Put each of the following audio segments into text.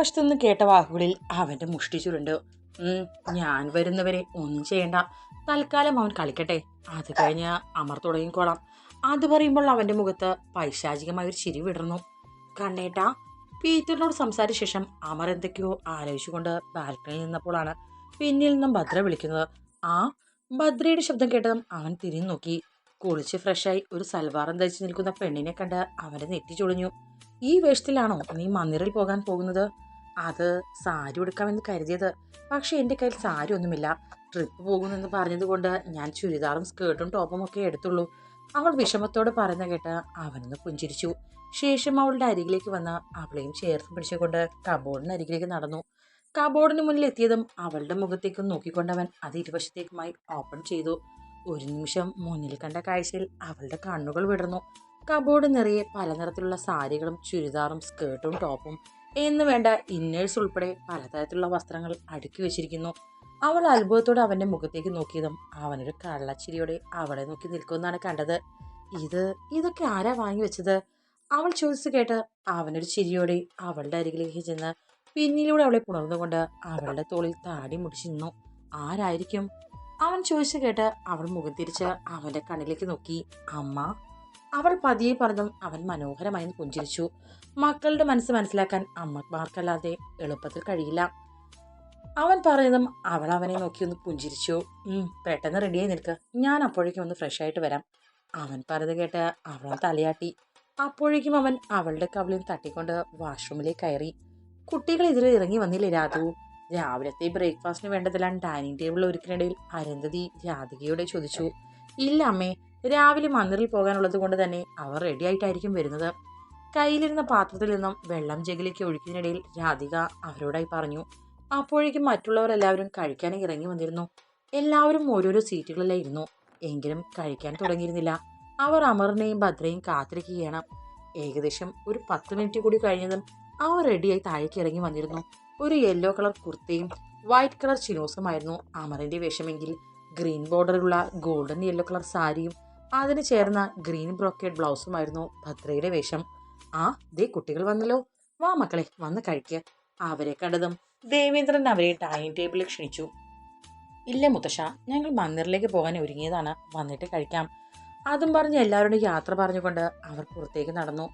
പുറകുവശത്തു നിന്ന് കേട്ട വാക്കുകളിൽ അവന്റെ മുഷ്ടി ചുരുണ്ട്. ഞാൻ വരുന്നവരെ ഒന്നും ചെയ്യണ്ട. തൽക്കാലം അവൻ കളിക്കട്ടെ. അത് കഴിഞ്ഞ് അമർ തുടങ്ങിക്കോളാം. അത് പറയുമ്പോൾ അവന്റെ മുഖത്ത് പൈശാചികമായ ഒരു ചിരി വിടർന്നു. കണ്ണേട്ട പീറ്ററിനോട് സംസാരിച്ച ശേഷം അമർ എന്തൊക്കെയോ ആലോചിച്ചുകൊണ്ട് ബാൽക്കണിയിൽ നിന്നപ്പോഴാണ് പിന്നിൽ നിന്നും ഭദ്ര വിളിക്കുന്നത്. ആ ഭദ്രയുടെ ശബ്ദം കേട്ടതും അവൻ തിരിഞ്ഞു നോക്കി. കുളിച്ച് ഫ്രഷായി ഒരു സൽവാറും ധരിച്ച് നിൽക്കുന്ന പെണ്ണിനെ കണ്ട് അവന്റെ നെറ്റി ചൊളിഞ്ഞു ഈ വേഷത്തിലാണോ നീ മന്ദിറിൽ പോകാൻ പോകുന്നത്? അത് സാരി ഉടുക്കാമെന്ന് കരുതിയത്. പക്ഷെ എന്റെ കയ്യിൽ സാരി ഒന്നുമില്ല. ട്രിപ്പ് പോകുന്നെന്ന് പറഞ്ഞതുകൊണ്ട് ഞാൻ ചുരിദാറും സ്കേർട്ടും ടോപ്പും ഒക്കെ എടുത്തുള്ളൂ. അവൾ വിഷമത്തോട് പറയുന്ന കേട്ട് അവനൊന്ന് പുഞ്ചിരിച്ചു. ശേഷം അവളുടെ അരികിലേക്ക് വന്ന് അവളെയും ചേർത്ത് പിടിച്ചുകൊണ്ട് കബോർഡിന് അരികിലേക്ക് നടന്നു. കബോർഡിന് മുന്നിൽ എത്തിയതും അവളുടെ മുഖത്തേക്ക് നോക്കിക്കൊണ്ടവൻ അത് ഇരുവശത്തേക്കുമായി ഓപ്പൺ ചെയ്തു. ഒരു നിമിഷം മുന്നിൽ കണ്ട കാഴ്ചയിൽ അവളുടെ കണ്ണുകൾ വിടർന്നു. കബോർഡ് നിറയെ പല നിറത്തിലുള്ള സാരികളും ചുരിദാറും സ്കേർട്ടും ടോപ്പും എന്ന് വേണ്ട ഇന്നേഴ്സ് ഉൾപ്പെടെ പലതരത്തിലുള്ള വസ്ത്രങ്ങൾ അടുക്കി വെച്ചിരിക്കുന്നു. അവൾ അത്ഭുതത്തോടെ അവന്റെ മുഖത്തേക്ക് നോക്കിയതും അവനൊരു കള്ളച്ചിരിയോടെ അവളെ നോക്കി നിൽക്കുമെന്നാണ് കണ്ടത്. ഇത് ഇതൊക്കെ ആരാ വാങ്ങി വെച്ചത്? അവൾ ചോദിച്ചു കേട്ട് അവനൊരു ചിരിയോടെ അവളുടെ അരികിലേക്ക് ചെന്ന് പിന്നിലൂടെ അവളെ പുണർന്നുകൊണ്ട് അവളുടെ തോളിൽ താടി മുടിച്ചു നിന്നു. ആരായിരിക്കും? അവൻ ചോദിച്ചു കേട്ട് അവൾ മുഖം തിരിച്ച് അവന്റെ കണ്ണിലേക്ക് നോക്കി. അമ്മ അവൾ പതിയെ പറഞ്ഞു അവൻ മനോഹരമായി പുഞ്ചിരിച്ചു. മക്കളുടെ മനസ്സ് മനസ്സിലാക്കാൻ അമ്മമാർക്കല്ലാതെ എളുപ്പത്തിൽ കഴിയില്ല. അവൻ പറയുന്നതും അവൾ അവനെ നോക്കി ഒന്ന് പുഞ്ചിരിച്ചു. പെട്ടെന്ന് റെഡിയായി നിൽക്കുക ഞാൻ അപ്പോഴേക്കും ഒന്ന് ഫ്രഷ് ആയിട്ട് വരാം. അവൻ പറഞ്ഞത് കേട്ട് അവൾ തലയാട്ടി. അപ്പോഴേക്കും അവൻ അവളുടെ കവിളിൽ തട്ടിക്കൊണ്ട് വാഷ്റൂമിലേക്ക് കയറി. കുട്ടികൾ ഇതിൽ ഇറങ്ങി വന്നില്ല രാധു? രാവിലത്തെ ബ്രേക്ക്ഫാസ്റ്റിന് വേണ്ടതെല്ലാം ഡൈനിങ് ടേബിളിൽ ഒരുക്കിനിടയിൽ അരുന്ധതി രാധികയോടെ ചോദിച്ചു ഇല്ല അമ്മേ രാവിലെ മന്ദിറിൽ പോകാനുള്ളത് കൊണ്ട് തന്നെ അവർ റെഡി ആയിട്ടായിരിക്കും വരുന്നത്. കയ്യിലിരുന്ന പാത്രത്തിൽ നിന്നും വെള്ളം ജഗിലേക്ക് ഒഴുക്കിനിടയിൽ രാധിക അവരോടായി പറഞ്ഞു അപ്പോഴേക്കും മറ്റുള്ളവർ കഴിക്കാൻ ഇറങ്ങി വന്നിരുന്നു. എല്ലാവരും ഓരോരോ സീറ്റുകളിലായിരുന്നു എങ്കിലും കഴിക്കാൻ തുടങ്ങിയിരുന്നില്ല. അവർ അമറിനെയും ഭദ്രയും കാത്തിരിക്കുകയാണ്. ഏകദേശം ഒരു പത്ത് മിനിറ്റ് കൂടി കഴിഞ്ഞതും അവർ റെഡിയായി താഴേക്ക് ഇറങ്ങി വന്നിരുന്നു. ഒരു യെല്ലോ കളർ കുർത്തയും വൈറ്റ് കളർ ചിനോസുമായിരുന്നു അമറിന്റെ വേഷമെങ്കിൽ. ഗ്രീൻ ബോർഡറുള്ള ഗോൾഡൻ യെല്ലോ കളർ സാരിയും അതിന് ചേർന്ന ഗ്രീൻ ബ്രോക്കേഡ് ബ്ലൗസുമായിരുന്നു ഭദ്രയുടെ വേഷം. ആ ദേ കുട്ടികൾ വന്നല്ലോ. വാ മക്കളെ വന്ന് കഴിക്കുക അവരെ കണ്ടതും ദേവേന്ദ്രൻ അവരെ ഡൈനിങ് ടേബിളിൽ ക്ഷണിച്ചു. ഇല്ല മുത്തശ്ശ ഞങ്ങൾ മന്ദിറിലേക്ക് പോകാൻ ഒരുങ്ങിയതാണ്. വന്നിട്ട് കഴിക്കാം. അതും പറഞ്ഞ് എല്ലാവരോടും യാത്ര പറഞ്ഞുകൊണ്ട് അവർ പുറത്തേക്ക് നടന്നു.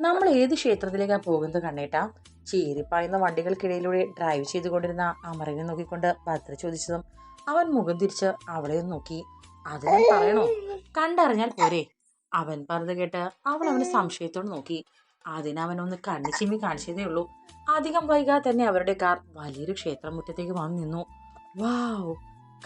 നമ്മൾ ഏത് ക്ഷേത്രത്തിലേക്കാണ് പോകുന്നത് കണ്ണേട്ടാ? ചേരിപ്പായുന്ന വണ്ടികൾക്കിടയിലൂടെ ഡ്രൈവ് ചെയ്തുകൊണ്ടിരുന്ന അമറിനെ നോക്കിക്കൊണ്ട് ഭദ്ര ചോദിച്ചതും അവൻ മുഖം തിരിച്ച് അവളെ നോക്കി. അത് ഞാൻ പറയണോ? കണ്ടറിഞ്ഞാൽ പോരെ. അവൻ പറഞ്ഞു കേട്ട് അവൾ അവന് സംശയത്തോട് നോക്കി. അതിനവനൊന്ന് കണ്ണു ചിമ്മി കാണിച്ചതേ ഉള്ളൂ. അധികം വൈകാതെ തന്നെ അവരുടെ കാർ വലിയൊരു ക്ഷേത്രം മുറ്റത്തേക്ക് വന്നു നിന്നു. വാവ്!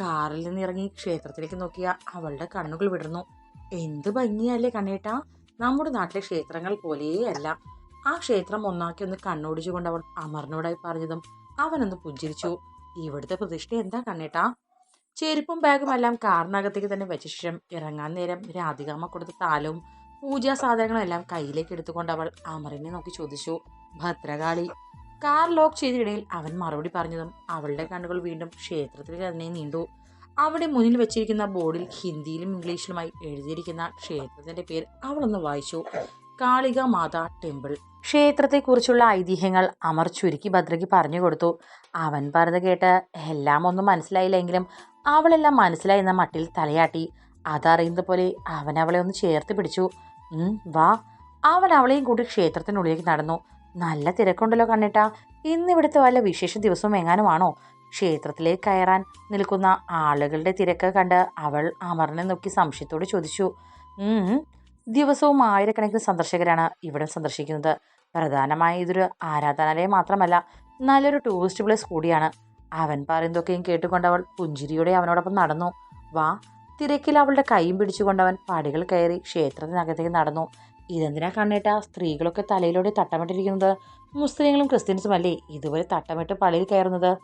കാറിൽ നിന്ന് ഇറങ്ങി ക്ഷേത്രത്തിലേക്ക് നോക്കിയ അവളുടെ കണ്ണുകൾ വിടർന്നു. എന്ത് ഭംഗിയല്ലേ കണ്ണേട്ടാ. നമ്മുടെ നാട്ടിലെ ക്ഷേത്രങ്ങൾ പോലെയല്ല. ആ ക്ഷേത്രം ഒന്നാക്കി ഒന്ന് കണ്ണോടിച്ചുകൊണ്ട് അവൾ അമറിനോടായി പറഞ്ഞതും അവനൊന്ന് പുഞ്ചിരിച്ചു. ഇവിടുത്തെ പ്രതിഷ്ഠ എന്താ കണ്ണേട്ടാ? ചെരുപ്പും ബാഗും എല്ലാം കാറിനകത്തേക്ക് തന്നെ വെച്ച ശേഷം ഇറങ്ങാൻ നേരം രാധികാമ്മ കൊടുത്ത താലവും പൂജാ സാധനങ്ങളും എല്ലാം കയ്യിലേക്ക് എടുത്തുകൊണ്ട് അവൾ അമറിനെ നോക്കി ചോദിച്ചു ഭദ്രകാളി കാർ ലോക്ക് ചെയ്തിടയിൽ അവൻ മറുപടി പറഞ്ഞതും അവളുടെ കണ്ണുകൾ വീണ്ടും ക്ഷേത്രത്തിൽ തന്നെ നീണ്ടു. അവിടെ മുന്നിൽ വെച്ചിരിക്കുന്ന ബോർഡിൽ ഹിന്ദിയിലും ഇംഗ്ലീഷിലുമായി എഴുതിയിരിക്കുന്ന ക്ഷേത്രത്തിന്റെ പേര് അവളൊന്ന് വായിച്ചു. കാളിക മാതാ ടെമ്പിൾ. ക്ഷേത്രത്തെക്കുറിച്ചുള്ള ഐതിഹ്യങ്ങൾ അമർ ചുരുക്കി ഭദ്രയ്ക്ക് പറഞ്ഞു കൊടുത്തു. അവൻ പറഞ്ഞത് കേട്ട് എല്ലാം ഒന്നും മനസ്സിലായില്ലെങ്കിലും അവളെല്ലാം മനസ്സിലായി എന്ന മട്ടിൽ തലയാട്ടി. അതറിയുന്നത് പോലെ അവൻ അവളെ ഒന്ന് ചേർത്ത് പിടിച്ചു. വാ. അവൻ അവളെയും കൂട്ടി ക്ഷേത്രത്തിനുള്ളിലേക്ക് നടന്നു. നല്ല തിരക്കുണ്ടല്ലോ കണ്ണിട്ടാ. ഇന്ന് ഇവിടുത്തെ വല്ല വിശേഷ ദിവസവും എങ്ങാനുമാണോ? ക്ഷേത്രത്തിലേക്ക് കയറാൻ നിൽക്കുന്ന ആളുകളുടെ തിരക്ക് കണ്ട് അവൾ അമറിനെ നോക്കി സംശയത്തോട് ചോദിച്ചു. ദിവസവും ആയിരക്കണക്കിന് സന്ദർശകരാണ് ഇവിടെ സന്ദർശിക്കുന്നത്. പ്രധാനമായ ഇതൊരു ആരാധനാലയം മാത്രമല്ല നല്ലൊരു ടൂറിസ്റ്റ് പ്ലേസ് കൂടിയാണ്. അവൻ പറയുന്നതൊക്കെയും കേട്ടുകൊണ്ട് അവൾ പുഞ്ചിരിയോടെ അവനോടൊപ്പം നടന്നു. വാ. തിരക്കിൽ അവളുടെ കൈയും പിടിച്ചുകൊണ്ട് അവൻ പടികൾ കയറി ക്ഷേത്രത്തിനകത്തേക്ക് നടന്നു. ഇതെന്തിനാ കണ്ണിട്ട? സ്ത്രീകളൊക്കെ തലയിലൂടെ തട്ടമിട്ടിരിക്കുന്നത്. മുസ്ലിങ്ങളും ക്രിസ്ത്യൻസും അല്ലേ ഇതുവരെ തട്ടമിട്ട് പള്ളിയിൽ കയറുന്നത്.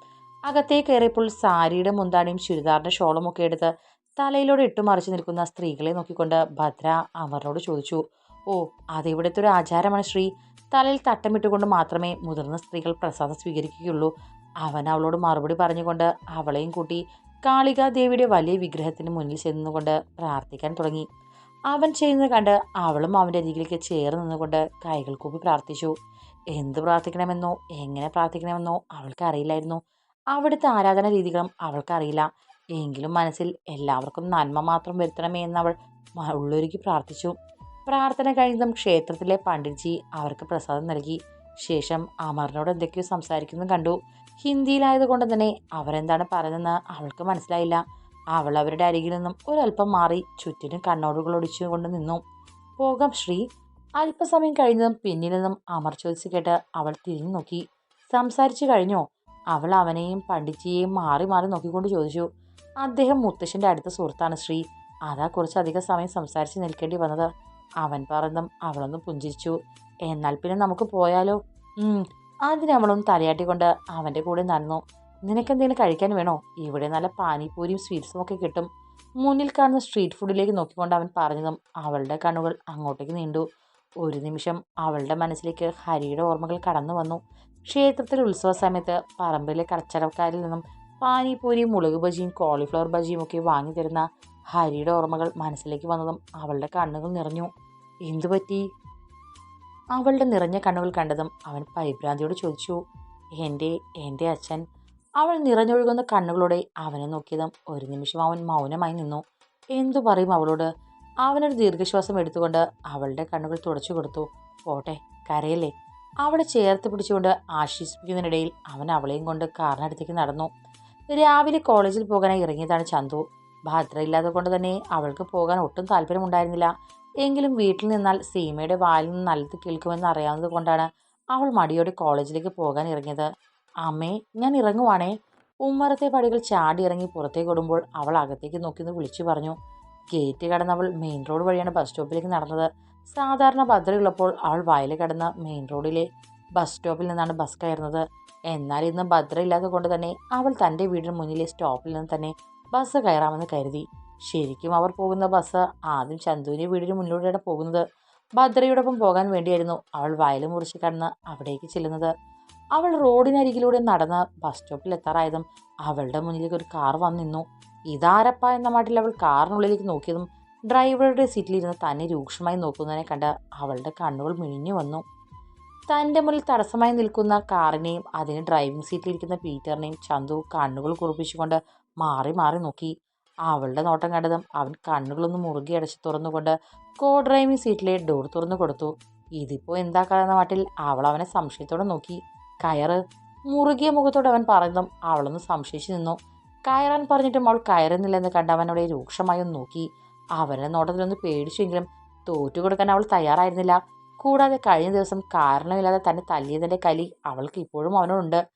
അകത്തേ കയറിയപ്പോൾ സാരിയുടെ മുന്താണിയും ചുരിദാറിന്റെ ഷോളും ഒക്കെ എടുത്ത് തലയിലൂടെ ഇട്ടുമറിച്ച് നിൽക്കുന്ന സ്ത്രീകളെ നോക്കിക്കൊണ്ട് ഭദ്ര അമറിനോട് ചോദിച്ചു ഓ അതിവിടുത്തെ ഒരു ആചാരമാണ് ശ്രീ. തലയിൽ തട്ടമിട്ടുകൊണ്ട് മാത്രമേ മുതിർന്ന സ്ത്രീകൾ പ്രസാദം സ്വീകരിക്കുകയുള്ളൂ. അവൻ അവളോട് മറുപടി പറഞ്ഞുകൊണ്ട് അവളെയും കൂട്ടി കാളികാദേവിയുടെ വലിയ വിഗ്രഹത്തിന് മുന്നിൽ ചെന്നുകൊണ്ട് പ്രാർത്ഥിക്കാൻ തുടങ്ങി. അവൻ ചെയ്യുന്നത് കണ്ട് അവളും അവന്റെ അരികിലേക്ക് ചേർന്ന് നിന്നുകൊണ്ട് കൈകൾ കൂപ്പി പ്രാർത്ഥിച്ചു. എന്ത് പ്രാർത്ഥിക്കണമെന്നോ? എങ്ങനെ പ്രാർത്ഥിക്കണമെന്നോ അവൾക്ക് അറിയില്ലായിരുന്നു. അവിടുത്തെ ആരാധന രീതികളും അവൾക്കറിയില്ല എങ്കിലും മനസ്സിൽ എല്ലാവർക്കും നന്മ മാത്രം വരുത്തണമേ എന്ന് അവൾ ഉള്ളൊരുക്കി പ്രാർത്ഥിച്ചു. പ്രാർത്ഥന കഴിഞ്ഞതും ക്ഷേത്രത്തിലെ പണ്ഡിറ്റ്ജി അവർക്ക് പ്രസാദം നൽകി. ശേഷം അമറിനോട് എന്തൊക്കെയോ സംസാരിക്കുന്നു കണ്ടു. ഹിന്ദിയിലായതുകൊണ്ട് തന്നെ അവരെന്താണ് പറഞ്ഞതെന്ന് അവൾക്ക് മനസ്സിലായില്ല. അവൾ അവരുടെ അരികിൽ നിന്നും ഒരല്പം മാറി ചുറ്റിനും കണ്ണോടുകൾ ഒടിച്ചുകൊണ്ട് നിന്നു. പോകാം ശ്രീ. അല്പസമയം കഴിഞ്ഞതും പിന്നിൽ നിന്നും അമർ ചോദിച്ചു കേട്ട് അവൾ തിരിഞ്ഞു നോക്കി. സംസാരിച്ചു കഴിഞ്ഞോ? അവൾ അവനെയും പണ്ഡിറ്റിയെയും മാറി മാറി നോക്കിക്കൊണ്ട് ചോദിച്ചു. അദ്ദേഹം മുത്തശ്ശന്റെ അടുത്ത സുഹൃത്താണ് ശ്രീ. അതാ കുറച്ചധികം സമയം സംസാരിച്ച് നിൽക്കേണ്ടി വന്നത്. അവൻ പറഞ്ഞതും അവളൊന്ന് പുഞ്ചിരിച്ചു. എന്നാൽ പിന്നെ നമുക്ക് പോയാലോ? അതിനവളൊന്ന് തലയാട്ടിക്കൊണ്ട് അവന്റെ കൂടെ നടന്നു. നിനക്കെന്തെങ്കിലും കഴിക്കാൻ വേണോ? ഇവിടെ നല്ല പാനിപ്പൂരിയും സ്വീറ്റ്സും ഒക്കെ കിട്ടും. മുന്നിൽ കാണുന്ന സ്ട്രീറ്റ് ഫുഡിലേക്ക് നോക്കിക്കൊണ്ട് അവൻ പറഞ്ഞതും അവളുടെ കണ്ണുകൾ അങ്ങോട്ടേക്ക് നീണ്ടു. ഒരു നിമിഷം അവളുടെ മനസ്സിലേക്ക് ഹരിയുടെ ഓർമ്മകൾ കടന്നു വന്നു. ക്ഷേത്രത്തിലെ ഉത്സവ സമയത്ത് പറമ്പിലെ കച്ചവടക്കാരിൽ നിന്നും പാനിപ്പൂരിയും മുളക് ബജിയും കോളിഫ്ലവർ ബജിയും ഒക്കെ വാങ്ങി തരുന്ന ഹരിയുടെ ഓർമ്മകൾ മനസ്സിലേക്ക് വന്നതും അവളുടെ കണ്ണുകൾ നിറഞ്ഞു. എന്തു പറ്റി അവളുടെ നിറഞ്ഞ കണ്ണുകൾ കണ്ടതും അവൻ പരിഭ്രാന്തിയോട് ചോദിച്ചു എന്റെ എന്റെ അച്ഛൻ? അവൾ നിറഞ്ഞൊഴുകുന്ന കണ്ണുകളോടെ അവനെ നോക്കിയതും ഒരു നിമിഷം അവൻ മൗനമായി നിന്നു. എന്തു പറയും അവളോട്? അവനൊരു ദീർഘശ്വാസം എടുത്തുകൊണ്ട് അവളുടെ കണ്ണുകൾ തുടച്ചു കൊടുത്തു. പോട്ടെ കരയല്ലേ? അവളെ ചേർത്ത് പിടിച്ചുകൊണ്ട് ആശ്വസിപ്പിക്കുന്നതിനിടയിൽ അവൻ അവളെയും കൊണ്ട് കാറിനടുത്തേക്ക് നടന്നു. രാവിലെ കോളേജിൽ പോകാനായി ഇറങ്ങിയതാണ് ചന്തു. ഭദ്രയില്ലാത്തത് കൊണ്ട് തന്നെ അവൾക്ക് പോകാൻ ഒട്ടും താല്പര്യമുണ്ടായിരുന്നില്ല. എങ്കിലും വീട്ടിൽ നിന്നാൽ സീമയുടെ വായിൽ നിന്ന് നല്ലത് കേൾക്കുമെന്ന് അറിയാവുന്നത് കൊണ്ടാണ് അവൾ മടിയോടെ കോളേജിലേക്ക് പോകാൻ ഇറങ്ങിയത്. അമ്മേ ഞാൻ ഇറങ്ങുവാണേ. ഉമ്മറത്തെ പടികൾ ചാടി ഇറങ്ങി പുറത്തേക്ക് ഓടുമ്പോൾ അവൾ അകത്തേക്ക് നോക്കി വിളിച്ചു പറഞ്ഞു. ഗേറ്റ് കടന്ന് അവൾ മെയിൻ റോഡ് വഴിയാണ് ബസ് സ്റ്റോപ്പിലേക്ക് നടന്നത്. സാധാരണ ഭദ്രയുള്ളപ്പോൾ അവൾ വയൽ കടന്ന് മെയിൻ റോഡിലെ ബസ് സ്റ്റോപ്പിൽ നിന്നാണ് ബസ് കയറുന്നത്. എന്നാൽ ഇന്ന് ഭദ്രയില്ലാത്തത് കൊണ്ട് തന്നെ അവൾ തന്റെ വീടിന് മുന്നിലെ സ്റ്റോപ്പിൽ നിന്ന് തന്നെ ബസ് കയറാമെന്ന് കരുതി. ശരിക്കും അവർ പോകുന്ന ബസ് ആദ്യം ചന്തുവിന്റെ വീടിന് മുന്നിലൂടെയാണ് പോകുന്നത്. ഭദ്രയോടൊപ്പം പോകാൻ വേണ്ടിയായിരുന്നു അവൾ വയൽ മുറിച്ച് കടന്ന് അവിടേക്ക് ചെല്ലുന്നത്. അവൾ റോഡിനരികിലൂടെ നടന്ന് ബസ് സ്റ്റോപ്പിൽ എത്താറായതും അവളുടെ മുന്നിലേക്ക് ഒരു കാർ വന്നു നിന്നു. ഇതാരപ്പ എന്ന മാട്ടിൽ അവൾ കാറിനുള്ളിലേക്ക് നോക്കിയതും ഡ്രൈവറുടെ സീറ്റിലിരുന്ന് തന്നെ രൂക്ഷമായി നോക്കുന്നതിനെ കണ്ട് അവളുടെ കണ്ണുകൾ മിഴിഞ്ഞു വന്നു. തന്റെ മുന്നിൽ തടസ്സമായി നിൽക്കുന്ന കാറിനെയും അതിന് ഡ്രൈവിംഗ് സീറ്റിലിരിക്കുന്ന പീറ്ററിനെയും ചന്തു കണ്ണുകൾ കുറിപ്പിച്ചുകൊണ്ട് മാറി മാറി നോക്കി. അവളുടെ നോട്ടം കണ്ടതും അവൻ കണ്ണുകളൊന്ന് മുറുകി അടച്ച് തുറന്നുകൊണ്ട് കോ ഡ്രൈവിംഗ് സീറ്റിലെ ഡോർ തുറന്നു കൊടുത്തു. ഇതിപ്പോൾ എന്താ കഥ മട്ടിൽ അവൾ അവനെ സംശയത്തോടെ നോക്കി. കയറ്. മുറുകിയ മുഖത്തോടെ അവൻ പറഞ്ഞതും അവളൊന്ന് സംശയിച്ചു നിന്നു. കയറാൻ പറഞ്ഞിട്ടും അവൾ കയറുന്നില്ലെന്ന് കണ്ട് അവനോടെ രൂക്ഷമായി ഒന്ന് നോക്കി. അവരുടെ നോട്ടത്തിലൊന്ന് പേടിച്ചെങ്കിലും തോറ്റു കൊടുക്കാൻ അവൾ തയ്യാറായിരുന്നില്ല. കൂടാതെ കഴിഞ്ഞ ദിവസം കാരണമില്ലാതെ തന്നെ തല്ലിയതിന്റെ കലി അവൾക്ക് ഇപ്പോഴും അവനോടുണ്ട്.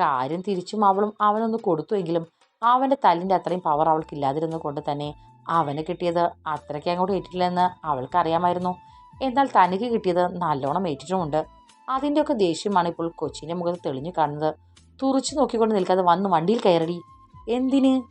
കാര്യം തിരിച്ചും അവളും അവനൊന്ന് കൊടുത്തുവെങ്കിലും അവന്റെ തല്ലിന്റെ അത്രയും പവർ അവൾക്ക് ഇല്ലാതിരുന്നത് കൊണ്ട് തന്നെ അവന് കിട്ടിയത് അത്രയ്ക്ക് അങ്ങോട്ട് ഏറ്റിട്ടില്ലെന്ന് അവൾക്കറിയാമായിരുന്നു എന്നാൽ തനിക്ക് കിട്ടിയത് നല്ലോണം ഏറ്റിട്ടുമുണ്ട്. അതിന്റെയൊക്കെ ദേഷ്യമാണ് ഇപ്പോൾ കൊച്ചിന്റെ മുഖത്ത് തെളിഞ്ഞു കാണുന്നത്. തുറച്ചു നോക്കിക്കൊണ്ട് നിൽക്കാതെ വന്ന് വണ്ടിയിൽ കയറി എന്തിന്?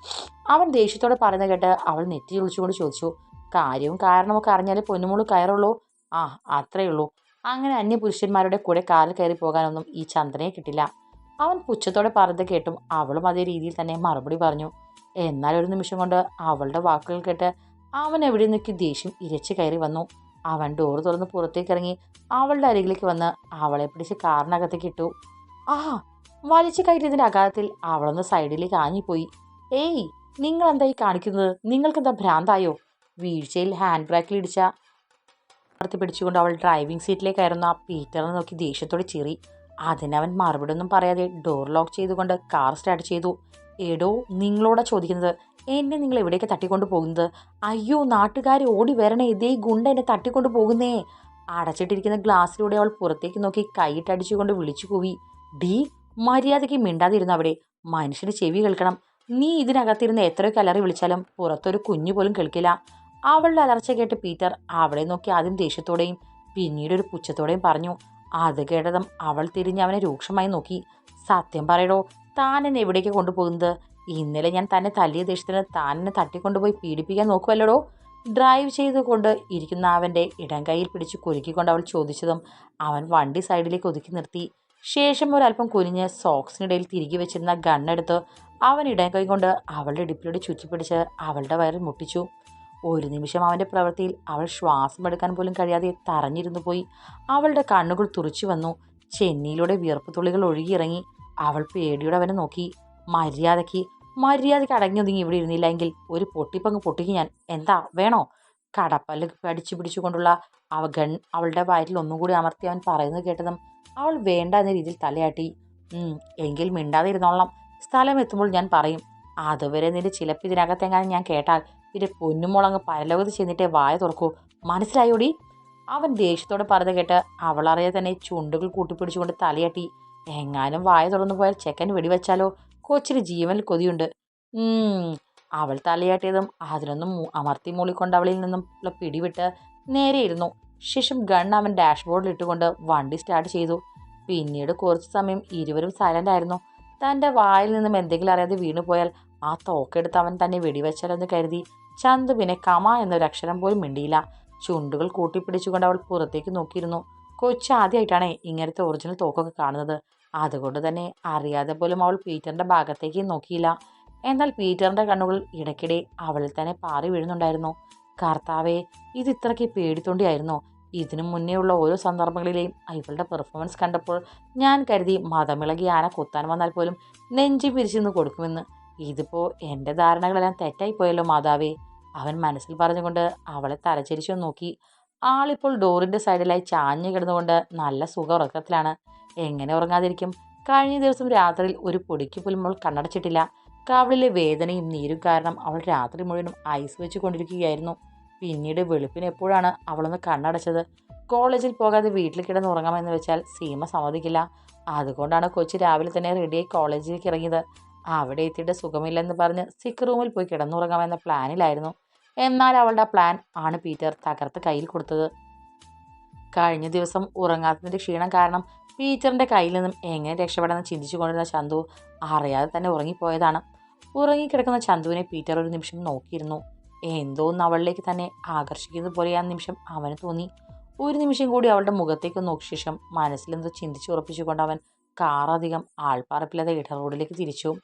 അവൻ ദേഷ്യത്തോടെ പറയുന്ന കേട്ട് അവൾ നെറ്റി വിളിച്ചുകൊണ്ട് ചോദിച്ചു. കാര്യവും കാരണമൊക്കെ അറിഞ്ഞാലേ പൊന്നുമോൾ കയറുള്ളൂ. ആ അത്രയേ ഉള്ളൂ. അങ്ങനെ അന്യ പുരുഷന്മാരുടെ കൂടെ കാലിൽ കയറി പോകാനൊന്നും ഈ ചന്ദ്രനെ കിട്ടില്ല. അവൻ പുച്ഛത്തോടെ പറഞ്ഞത് കേട്ടും അവളും അതേ രീതിയിൽ തന്നെ മറുപടി പറഞ്ഞു. എന്നാൽ ഒരു നിമിഷം കൊണ്ട് അവളുടെ വാക്കുകൾ കേട്ട് അവൻ എവിടെ നിന്നൊക്കെ ദേഷ്യം ഇരച്ചു കയറി വന്നു. അവൻ ഡോർ തുറന്ന് പുറത്തേക്ക് ഇറങ്ങി അവളുടെ അരികിലേക്ക് വന്ന് അവളെ പിടിച്ച് കാറിനകത്തേക്ക് ഇട്ടു. ആ വലിച്ചു കയറ്റിയതിന്റെ അകാലത്തിൽ അവളൊന്ന് സൈഡിലേക്ക് ആഞ്ഞിപ്പോയി ഏയ് നിങ്ങൾ എന്തായി കാണിക്കുന്നത്? നിങ്ങൾക്കെന്താ ഭ്രാന്തായോ? വീഴ്ചയിൽ ഹാൻഡ് ബ്രേക്കിൽ ഇടിച്ച പിടിച്ചുകൊണ്ട് അവൾ ഡ്രൈവിംഗ് സീറ്റിലേക്ക് ആ പീറ്ററിനെ നോക്കി ദേഷ്യത്തോടെ ചിറി അതിനവൻ മറുപടി ഒന്നും പറയാതെ ഡോർ ലോക്ക് ചെയ്തുകൊണ്ട് കാർ സ്റ്റാർട്ട് ചെയ്തു. എടോ നിങ്ങളോടാ ചോദിക്കുന്നത്? എന്നെ നിങ്ങൾ എവിടേക്ക് തട്ടിക്കൊണ്ട് പോകുന്നത്? അയ്യോ നാട്ടുകാർ ഓടി വരണേ. ഇതേ ഗുണ്ട എന്നെ തട്ടിക്കൊണ്ട് പോകുന്നേ. അടച്ചിട്ടിരിക്കുന്ന ഗ്ലാസ്സിലൂടെ അവൾ പുറത്തേക്ക് നോക്കി കൈയിട്ടടിച്ചുകൊണ്ട് വിളിച്ചു കൂവി. ഡി മര്യാദയ്ക്ക് മിണ്ടാതിരുന്നു അവിടെ? മനുഷ്യന് ചെവി കേൾക്കണം. നീ ഇതിനകത്തിരുന്ന് എത്രയോ കലറി വിളിച്ചാലും പുറത്തൊരു കുഞ്ഞു പോലും കേൾക്കില്ല. അവളുടെ അലർച്ച കേട്ട് പീറ്റർ അവളെ നോക്കി ആദ്യം ദേഷ്യത്തോടെയും പിന്നീട് ഒരു പുച്ഛത്തോടെയും പറഞ്ഞു. അത് കേട്ടതും അവൾ തിരിഞ്ഞ് അവനെ രൂക്ഷമായി നോക്കി. സത്യം പറയടോ താൻ എന്നെ എവിടേക്ക് കൊണ്ടുപോകുന്നത്? ഇന്നലെ ഞാൻ തന്നെ തല്ലിയ ദേഷ്യത്തിന് താൻ എന്നെ തട്ടിക്കൊണ്ടുപോയി പീഡിപ്പിക്കാൻ നോക്കുമല്ലോടോ ഡ്രൈവ് ചെയ്തുകൊണ്ട് ഇരിക്കുന്ന അവന്റെ ഇടം കൈയിൽ പിടിച്ച് കുലുക്കിക്കൊണ്ട് അവൾ ചോദിച്ചതും അവൻ വണ്ടി സൈഡിലേക്ക് ഒതുക്കി നിർത്തി. ശേഷം ഒരല്പം കുനിഞ്ഞ് സോക്സിനിടയിൽ തിരികെ വെച്ചിരുന്ന ഗണ്ണെടുത്ത് അവൻ ഇടം കൈ കൊണ്ട് അവളുടെ ഇടുപ്പിലൂടെ ചുറ്റിപ്പിടിച്ച് അവളുടെ വയറിൽ മുട്ടിച്ചു. ഒരു നിമിഷം അവന്റെ പ്രവൃത്തിയിൽ അവൾ ശ്വാസം എടുക്കാൻ പോലും കഴിയാതെ തറഞ്ഞിരുന്നു പോയി. അവളുടെ കണ്ണുകൾ തുറച്ചു വന്നു. ചെന്നിയിലൂടെ വിയർപ്പ് തുള്ളികൾ ഒഴുകിയിറങ്ങി. അവൾ പേടിയോടെ അവനെ നോക്കി. മര്യാദയ്ക്ക് മര്യാദയ്ക്ക് അടങ്ങി ഒതുങ്ങി ഇവിടെ ഇരുന്നില്ലെങ്കിൽ ഒരു പൊട്ടിപ്പങ്ങ് പൊട്ടിക്ക് ഞാൻ. എന്താ വേണോ? കടപ്പല്ല് കടിച്ചു പിടിച്ചുകൊണ്ടുള്ള അവ ഗൺ അവളുടെ വയറ്റിൽ ഒന്നുകൂടി അമർത്തി അവൻ പറയുന്നത് കേട്ടതും അവൾ വേണ്ട എന്ന രീതിയിൽ തലയാട്ടി. എങ്കിൽ മിണ്ടാതെ ഇരുന്നോളാം. സ്ഥലം എത്തുമ്പോൾ ഞാൻ പറയും. അതുവരെ നിന്റെ ചിലപ്പ് ഇതിനകത്തെങ്ങാനും ഞാൻ കേട്ടാൽ പിന്നെ പൊന്നുമുളങ്ങ് പരലോകത്ത് ചെന്നിട്ടേ വായ തുറക്കൂ. മനസ്സിലായോടി? അവൻ ദേഷ്യത്തോടെ പറഞ്ഞു കേട്ട് അവളറിയാതെ തന്നെ ചുണ്ടുകൾ കൂട്ടിപ്പിടിച്ചുകൊണ്ട് തലയാട്ടി. എങ്ങാനും വായ തുറന്നു പോയാൽ ചെക്കൻ വെടിവെച്ചാലോ? കൊച്ചിന് ജീവനിൽ കൊതിയുണ്ട്. അവൾ തലയാട്ടിയതും അതിനൊന്നും അമർത്തി മൂളിക്കൊണ്ട് അവളിൽ നിന്നും പിടിവിട്ട് നേരെ ഇരുന്നു. ശേഷം ഗൺ അവൻ ഡാഷ്ബോർഡിൽ ഇട്ടുകൊണ്ട് വണ്ടി സ്റ്റാർട്ട് ചെയ്തു. പിന്നീട് കുറച്ച് സമയം ഇരുവരും സൈലന്റ് ആയിരുന്നു. തന്റെ വായിൽ നിന്നും എന്തെങ്കിലും അറിയാതെ വീണുപോയാൽ ആ തോക്കെടുത്ത് അവൻ തന്നെ വെടിവെച്ചാലെന്ന് കരുതി. ചന്ത് പിന്നെ കമ എന്നൊരു അക്ഷരം പോലും മിണ്ടിയില്ല. ചുണ്ടുകൾ കൂട്ടിപ്പിടിച്ചുകൊണ്ട് അവൾ പുറത്തേക്ക് നോക്കിയിരുന്നു. കൊച്ചു ആദ്യമായിട്ടാണ് ഇങ്ങനത്തെ ഒറിജിനൽ തോക്കൊക്കെ കാണുന്നത്. അതുകൊണ്ട് തന്നെ അറിയാതെ പോലും അവൾ പീറ്ററിന്റെ ഭാഗത്തേക്ക് നോക്കിയില്ല. എന്നാൽ പീറ്ററിന്റെ കണ്ണുകൾ ഇടയ്ക്കിടെ അവളിൽ തന്നെ പാറി വീഴുന്നുണ്ടായിരുന്നു. കർത്താവെ ഇത് ഇത്രയ്ക്ക് പേടിത്തൊണ്ടിയായിരുന്നു. ഇതിനു മുന്നേ ഉള്ള ഓരോ സന്ദർഭങ്ങളിലെയും ഇവളുടെ പെർഫോമൻസ് കണ്ടപ്പോൾ ഞാൻ കരുതി മതമിളകി ആന കുത്താൻ വന്നാൽ പോലും നെഞ്ചി പിരിച്ചിന്ന് കൊടുക്കുമെന്ന്. ഇതിപ്പോൾ എന്റെ ധാരണകളെല്ലാം തെറ്റായി പോയല്ലോ മാതാവേ. അവൻ മനസ്സിൽ പറഞ്ഞുകൊണ്ട് അവളെ തലചരിച്ചു നോക്കി. ആളിപ്പോൾ ഡോറിന്റെ സൈഡിലായി ചാഞ്ഞു കിടന്നുകൊണ്ട് നല്ല സുഖ ഉറക്കത്തിലാണ്. എങ്ങനെ ഉറങ്ങാതിരിക്കും? കഴിഞ്ഞ ദിവസം രാത്രിയിൽ ഒരു പൊടിക്ക് പോലും അവൾ കണ്ണടച്ചിട്ടില്ല. കാവളിലെ വേദനയും നീരും കാരണം അവൾ രാത്രി മുഴുവനും ഐസ് വെച്ച് കൊണ്ടിരിക്കുകയായിരുന്നു പിന്നീട് വെളുപ്പിന് എപ്പോഴാണ് അവളൊന്ന് കണ്ണടച്ചത്? കോളേജിൽ പോകാതെ വീട്ടിൽ കിടന്ന് ഉറങ്ങാമെന്ന് വെച്ചാൽ സീമ സമ്മതിക്കില്ല. അതുകൊണ്ടാണ് കൊച്ചു രാവിലെ തന്നെ റെഡിയായി കോളേജിലേക്ക് ഇറങ്ങിയത്. അവിടെ എത്തിയിട്ട് സുഖമില്ലെന്ന് പറഞ്ഞ് സിക്ക് റൂമിൽ പോയി കിടന്നുറങ്ങാമെന്ന പ്ലാനിലായിരുന്നു എന്നാൽ അവളുടെ പ്ലാൻ ആണ് പീറ്റർ തകർത്ത് കയ്യിൽ കൊടുത്തത്. കഴിഞ്ഞ ദിവസം ഉറങ്ങാത്തതിന്റെ ക്ഷീണം കാരണം പീറ്ററിന്റെ കയ്യിൽ നിന്നും എങ്ങനെ രക്ഷപ്പെടാമെന്ന് ചിന്തിച്ചു കൊണ്ടിരുന്ന ചന്തു അറിയാതെ തന്നെ ഉറങ്ങിപ്പോയതാണ്. ഉറങ്ങിക്കിടക്കുന്ന ചന്തുവിനെ പീറ്റർ ഒരു നിമിഷം നോക്കിയിരുന്നു. എന്തോന്ന് അവളിലേക്ക് തന്നെ ആകർഷിക്കുന്നത് പോലെയാ ആ നിമിഷം അവന് തോന്നി. ഒരു നിമിഷം കൂടി അവളുടെ മുഖത്തേക്ക് നോക്കിയ ശേഷം മനസ്സിലെന്തോ ചിന്തിച്ചുറപ്പിച്ചുകൊണ്ട് അവൻ കാറധികം ആൾപ്പാറപ്പില്ലാതെ ഇട റോഡിലേക്ക് തിരിച്ചു.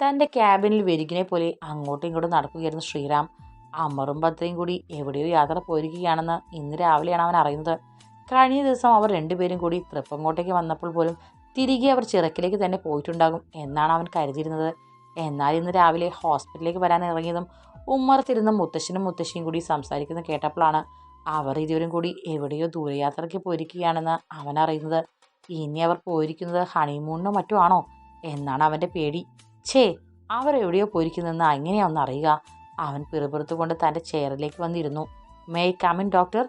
തന്റെ ക്യാബിനിൽ വെരുകിനെ പോലെ അങ്ങോട്ടും ഇങ്ങോട്ടും നടക്കുകയായിരുന്നു ശ്രീറാം. അമറും ഭദ്രയും കൂടി എവിടെയോ യാത്ര പോയിരിക്കുകയാണെന്ന് ഇന്ന് രാവിലെയാണ് അവൻ അറിയുന്നത്. കഴിഞ്ഞ ദിവസം അവർ രണ്ടുപേരും കൂടി തൃപ്പങ്ങോട്ടേക്ക് വന്നപ്പോൾ പോലും തിരികെ അവർ ചിറക്കിലേക്ക് തന്നെ പോയിട്ടുണ്ടാകും എന്നാണ് അവൻ കരുതിയിരുന്നത്. എന്നാൽ ഇന്ന് രാവിലെ ഹോസ്പിറ്റലിലേക്ക് വരാൻ ഇറങ്ങിയതും ഉമ്മറത്തിരുന്ന മുത്തശ്ശനും മുത്തശ്ശിയും കൂടി സംസാരിക്കുന്നത് കേട്ടപ്പോഴാണ് അവർ ഇരുവരും കൂടി എവിടെയോ ദൂരയാത്രയ്ക്ക് പോയിരിക്കുകയാണെന്ന് അവൻ അറിയുന്നത്. ഇനി അവർ പോയിരിക്കുന്നത് ഹണിമൂണിനോ മറ്റോ ആണോ എന്നാണ് അവന്റെ പേടി. ഛേ അവർ എവിടെയോ പോയിരിക്കുന്നതെന്ന് എങ്ങനെയാണെന്ന് അറിയുക? അവൻ പിറുപിറുത്തുകൊണ്ട് തന്റെ ചെയറിലേക്ക് വന്നിരുന്നു. മേ കമിൻ ഡോക്ടർ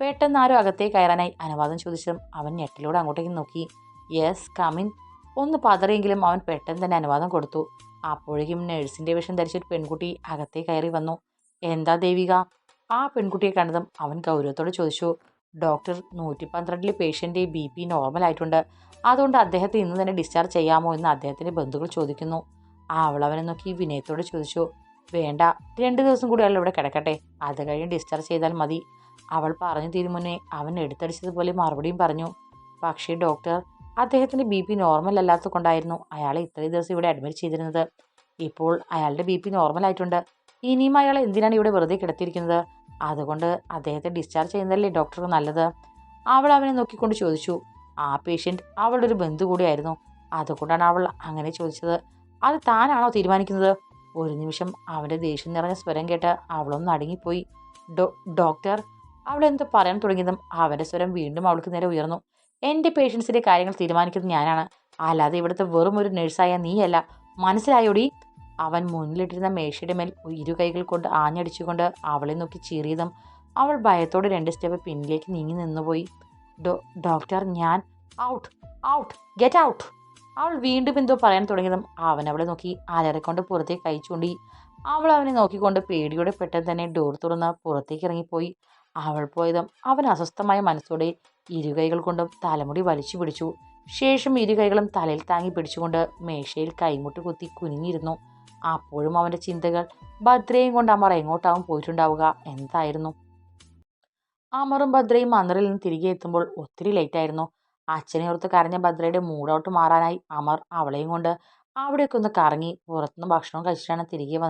പെട്ടെന്ന് ആരും അകത്തേക്ക് കയറാനായി അനുവാദം ചോദിച്ചതും അവൻ ഞെട്ടിലൂടെ അങ്ങോട്ടേക്ക് നോക്കി. യെസ് കമിൻ ഒന്ന് പതറിയെങ്കിലും അവൻ പെട്ടെന്ന് തന്നെ അനുവാദം കൊടുത്തു. അപ്പോഴേക്കും നഴ്സിന്റെ വേഷം ധരിച്ചൊരു പെൺകുട്ടി അകത്തേക്ക് കയറി വന്നു. എന്താ ദേവിക? ആ പെൺകുട്ടിയെ കണ്ടതും അവൻ ഗൗരവത്തോടെ ചോദിച്ചു. ഡോക്ടർ നൂറ്റി പന്ത്രണ്ടിൽ പേഷ്യന്റെ ബി പി നോർമൽ ആയിട്ടുണ്ട്. അതുകൊണ്ട് അദ്ദേഹത്തെ ഇന്ന് തന്നെ ഡിസ്ചാർജ് ചെയ്യാമോ എന്ന് അദ്ദേഹത്തിന്റെ ബന്ധുക്കൾ ചോദിക്കുന്നു. അവൾ അവനെ നോക്കി വിനയത്തോട് ചോദിച്ചു വേണ്ട രണ്ട് ദിവസം കൂടി അയാൾ ഇവിടെ കിടക്കട്ടെ. അത് കഴിഞ്ഞ് ഡിസ്ചാർജ് ചെയ്താൽ മതി. അവൾ പറഞ്ഞു തീരുമുന്നേ അവൻ എടുത്തടിച്ചതുപോലെ മറുപടിയും പറഞ്ഞു. പക്ഷേ ഡോക്ടർ അദ്ദേഹത്തിന്റെ ബി പി നോർമൽ അല്ലാത്തത് കൊണ്ടായിരുന്നു അയാളെ ഇത്രയും ദിവസം ഇവിടെ അഡ്മിറ്റ് ചെയ്തിരുന്നത്. ഇപ്പോൾ അയാളുടെ ബി പി നോർമൽ ആയിട്ടുണ്ട്. ഇനിയും അയാൾ എന്തിനാണ് ഇവിടെ വെറുതെ കിടത്തിയിരിക്കുന്നത്? അതുകൊണ്ട് അദ്ദേഹത്തെ ഡിസ്ചാർജ് ചെയ്യുന്നതല്ലേ ഡോക്ടർക്ക് നല്ലത്? അവൾ അവനെ നോക്കിക്കൊണ്ട് ചോദിച്ചു. ആ പേഷ്യന്റ് അവളുടെ ഒരു ബന്ധു കൂടിയായിരുന്നു. അതുകൊണ്ടാണ് അവൾ അങ്ങനെ ചോദിച്ചത്. അത് താനാണോ തീരുമാനിക്കുന്നത്? ഒരു നിമിഷം അവന്റെ ദേഷ്യം നിറഞ്ഞ സ്വരം കേട്ട് അവളൊന്ന് അടങ്ങിപ്പോയി. ഡോ ഡോക്ടർ അവളെന്തോ പറയാൻ തുടങ്ങിയതും അവന്റെ സ്വരം വീണ്ടും അവൾക്ക് നേരെ ഉയർന്നു. എന്റെ പേഷ്യൻസിന്റെ കാര്യങ്ങൾ തീരുമാനിക്കുന്നത് ഞാനാണ്. അല്ലാതെ ഇവിടുത്തെ വെറും ഒരു നഴ്സായ നീയല്ല. മനസ്സിലായോടി? അവൻ മുന്നിലിട്ടിരുന്ന മേശയുടെ മേൽ ഇരു കൈകൾ കൊണ്ട് ആഞ്ഞടിച്ചുകൊണ്ട് അവളെ നോക്കി ചീറിയതും അവൾ ഭയത്തോടെ രണ്ട് സ്റ്റെപ്പ് പിന്നിലേക്ക് നീങ്ങി നിന്നുപോയി. ഡോക്ടർ ഞാൻ ഔട്ട് ഔട്ട് ഗെറ്റ് ഔട്ട്. അവൾ വീണ്ടും എന്തോ പറയാൻ തുടങ്ങിയതും അവൻ അവളെ നോക്കി അലറിക്കൊണ്ട് പുറത്തേക്ക് ചൂണ്ടി. അവൾ അവനെ നോക്കിക്കൊണ്ട് പേടിയോടെ പെട്ടെന്ന് തന്നെ ഡോർ തുറന്ന് പുറത്തേക്ക് ഇറങ്ങിപ്പോയി. അവൾ പോയതും അവൻ അസ്വസ്ഥമായ മനസ്സോടെ ഇരുകൈകൾ കൊണ്ടും തലമുടി വലിച്ചു പിടിച്ചു. ശേഷം ഇരുകൈകളും തലയിൽ താങ്ങി പിടിച്ചുകൊണ്ട് മേശയിൽ കൈമുട്ട് കുത്തി കുനിഞ്ഞിരുന്നു. അപ്പോഴും അവന്റെ ചിന്തകൾ ഭദ്രയും കൊണ്ട് അമർ എങ്ങോട്ടാവും പോയിട്ടുണ്ടാവുക എന്തായിരുന്നു? അമറും ഭദ്രയും മന്ദിറിൽ നിന്ന് തിരികെ എത്തുമ്പോൾ ഒത്തിരി ലേറ്റായിരുന്നു അച്ഛനെ ഓർത്ത് കരഞ്ഞ ഭദ്രയുടെ മൂഡൌട്ട് മാറാനായി അമർ അവളെയും കൊണ്ട് അവിടെയൊക്കെ ഒന്ന് കറങ്ങി പുറത്തുനിന്ന് ഭക്ഷണം കഴിച്ചിട്ടാണ് തിരികെ വന്നത്.